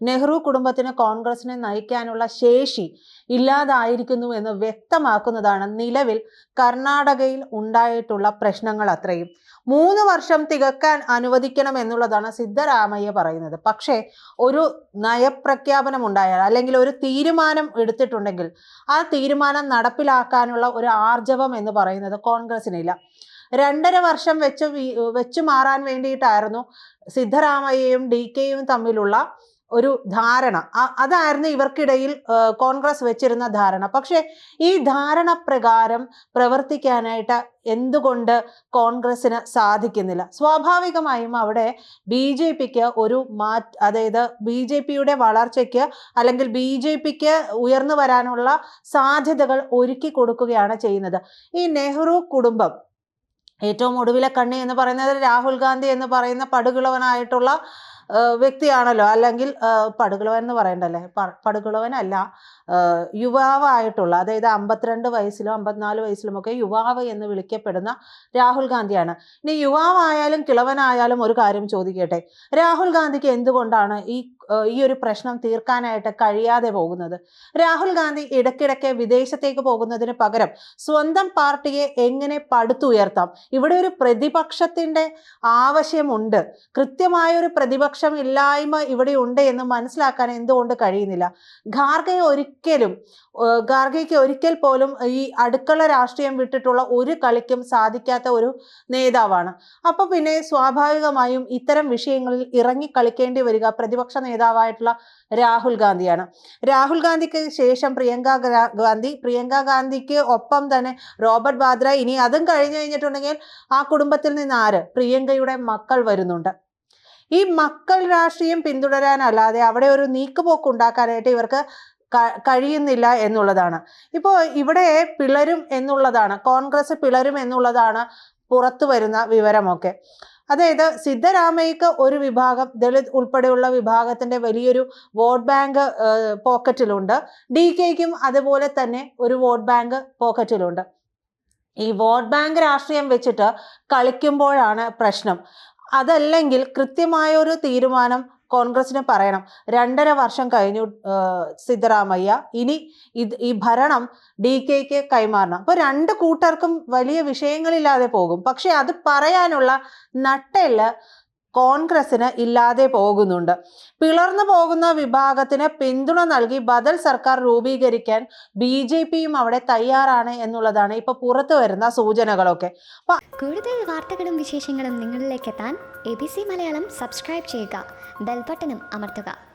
നെഹ്റു കുടുംബത്തിന് കോൺഗ്രസിനെ നയിക്കാനുള്ള ശേഷി ഇല്ലാതായിരിക്കുന്നു എന്ന് വ്യക്തമാക്കുന്നതാണ് നിലവിൽ കർണാടകയിൽ ഉണ്ടായിട്ടുള്ള പ്രശ്നങ്ങൾ അത്രയും. മൂന്ന് വർഷം തികക്കാൻ അനുവദിക്കണം എന്നുള്ളതാണ് സിദ്ധരാമയ്യ പറയുന്നത്. പക്ഷേ ഒരു നയപ്രഖ്യാപനം ഉണ്ടായാൽ അല്ലെങ്കിൽ ഒരു തീരുമാനം എടുത്തിട്ടുണ്ടെങ്കിൽ ആ തീരുമാനം നടപ്പിലാക്കാനുള്ള ഒരു ആർജവം എന്ന് പറയുന്നത് കോൺഗ്രസിനില്ല. രണ്ടര വർഷം വെച്ച് വെച്ചു മാറാൻ വേണ്ടിയിട്ടായിരുന്നു സിദ്ധരാമയ്യയും ഡി കെയും തമ്മിലുള്ള ഒരു ധാരണ. അതായിരുന്നു ഇവർക്കിടയിൽ കോൺഗ്രസ് വെച്ചിരുന്ന ധാരണ. പക്ഷേ ഈ ധാരണ പ്രകാരം പ്രവർത്തിക്കാനായിട്ട് എന്തുകൊണ്ട് കോൺഗ്രസ്സിന് സാധിക്കുന്നില്ല? സ്വാഭാവികമായും അവിടെ ബി ജെ പിക്ക് ഒരു മാറ്റ് അതായത് ബി ജെ പിയുടെ വളർച്ചയ്ക്ക് അല്ലെങ്കിൽ ബി ജെ പിക്ക് ഉയർന്നു വരാനുള്ള സാധ്യതകൾ ഒരുക്കി കൊടുക്കുകയാണ് ചെയ്യുന്നത്. ഈ നെഹ്റു കുടുംബം ഏറ്റവും ഒടുവിലെ കണ്ണി എന്ന് പറയുന്നത് രാഹുൽ ഗാന്ധി എന്ന് പറയുന്ന പടുകിളവനായിട്ടുള്ള വ്യക്തിയാണല്ലോ. അല്ലെങ്കിൽ പടുകുളവൻ എന്ന് പറയണ്ടല്ലേ? പടുകുളവനല്ല യുവാവായിട്ടുള്ള അതായത് അമ്പത്തിരണ്ട് വയസ്സിലും അമ്പത്തിനാല് വയസ്സിലുമൊക്കെ യുവാവ് എന്ന് വിളിക്കപ്പെടുന്ന രാഹുൽ ഗാന്ധിയാണ്. ഇനി യുവാവായാലും കിളവനായാലും ഒരു കാര്യം ചോദിക്കട്ടെ. രാഹുൽ ഗാന്ധിക്ക് എന്തുകൊണ്ടാണ് ഈ ഈ ഒരു പ്രശ്നം തീർക്കാനായിട്ട് കഴിയാതെ പോകുന്നത്. രാഹുൽ ഗാന്ധി ഇടയ്ക്കിടയ്ക്ക് വിദേശത്തേക്ക് പോകുന്നതിന് പകരം സ്വന്തം പാർട്ടിയെ എങ്ങനെ പടുത്തുയർത്താം? ഇവിടെ ഒരു പ്രതിപക്ഷത്തിന്റെ ആവശ്യമുണ്ട്. കൃത്യമായ ഒരു പ്രതിപക്ഷം ഇല്ലായ്മ ഇവിടെ ഉണ്ട് എന്ന് മനസ്സിലാക്കാൻ എന്തുകൊണ്ട് കഴിയുന്നില്ല? ഖാർഗെ ഒരിക്കലും ഖാർഗയ്ക്ക് ഒരിക്കൽ പോലും ഈ അടുക്കള രാഷ്ട്രീയം വിട്ടിട്ടുള്ള ഒരു കളിക്കും സാധിക്കാത്ത ഒരു നേതാവാണ്. അപ്പൊ പിന്നെ സ്വാഭാവികമായും ഇത്തരം വിഷയങ്ങളിൽ ഇറങ്ങി കളിക്കേണ്ടി വരിക പ്രതിപക്ഷ നേതാവായിട്ടുള്ള രാഹുൽ ഗാന്ധിയാണ്. രാഹുൽ ഗാന്ധിക്ക് ശേഷം പ്രിയങ്ക ഗാന്ധി. പ്രിയങ്ക ഗാന്ധിക്ക് ഒപ്പം തന്നെ റോബർട്ട് വാദ്ര. ഇനി അതും കഴിഞ്ഞു കഴിഞ്ഞിട്ടുണ്ടെങ്കിൽ ആ കുടുംബത്തിൽ നിന്ന് ആര്? പ്രിയങ്കയുടെ മക്കൾ വരുന്നുണ്ട്. ഈ മക്കൾ രാഷ്ട്രീയം പിന്തുടരാനല്ലാതെ അവിടെ ഒരു നീക്കുപോക്ക് ഉണ്ടാക്കാനായിട്ട് ഇവർക്ക് കഴിയുന്നില്ല എന്നുള്ളതാണ്. ഇപ്പോൾ ഇവിടെ പിളരും എന്നുള്ളതാണ്. കോൺഗ്രസ് പിളരും എന്നുള്ളതാണ് പുറത്തു വരുന്ന വിവരമൊക്കെ. അതായത് സിദ്ധരാമയ്യക്ക് ഒരു വിഭാഗം ദളിത് ഉൾപ്പെടെയുള്ള വിഭാഗത്തിന്റെ വലിയൊരു വോട്ട് ബാങ്ക് പോക്കറ്റിലുണ്ട്. ഡി കെക്കും അതുപോലെ തന്നെ ഒരു വോട്ട് ബാങ്ക് പോക്കറ്റിലുണ്ട്. ഈ വോട്ട് ബാങ്ക് രാഷ്ട്രീയം വെച്ചിട്ട് കളിക്കുമ്പോഴാണ് പ്രശ്നം. അതല്ലെങ്കിൽ കൃത്യമായ ഒരു തീരുമാനം കോൺഗ്രസിന് പറയണം. രണ്ടര വർഷം കഴിഞ്ഞു സിദ്ധരാമയ്യ. ഇനി ഇത് ഈ ഭരണം ഡി കെക്ക് കൈമാറണം. അപ്പോൾ രണ്ട് കൂട്ടർക്കും വലിയ വിഷയങ്ങളില്ലാതെ പോകും. പക്ഷെ അത് പറയാനുള്ള നട്ടെല്ല് കോൺഗ്രസിന് ഇല്ലാതെ പോകുന്നുണ്ട്. പിളർന്നു പോകുന്ന വിഭാഗത്തിന് പിന്തുണ നൽകി ബദൽ സർക്കാർ രൂപീകരിക്കാൻ ബി ജെ പിയും അവിടെ തയ്യാറാണ് എന്നുള്ളതാണ് ഇപ്പൊ പുറത്തു വരുന്ന സൂചനകളൊക്കെ. കൂടുതൽ വാർത്തകളും വിശേഷങ്ങളും നിങ്ങളിലേക്ക് എത്താൻ A B C Malayalam subscribe ചെയ്യുക. ബെൽബട്ടനും അമർത്തുക.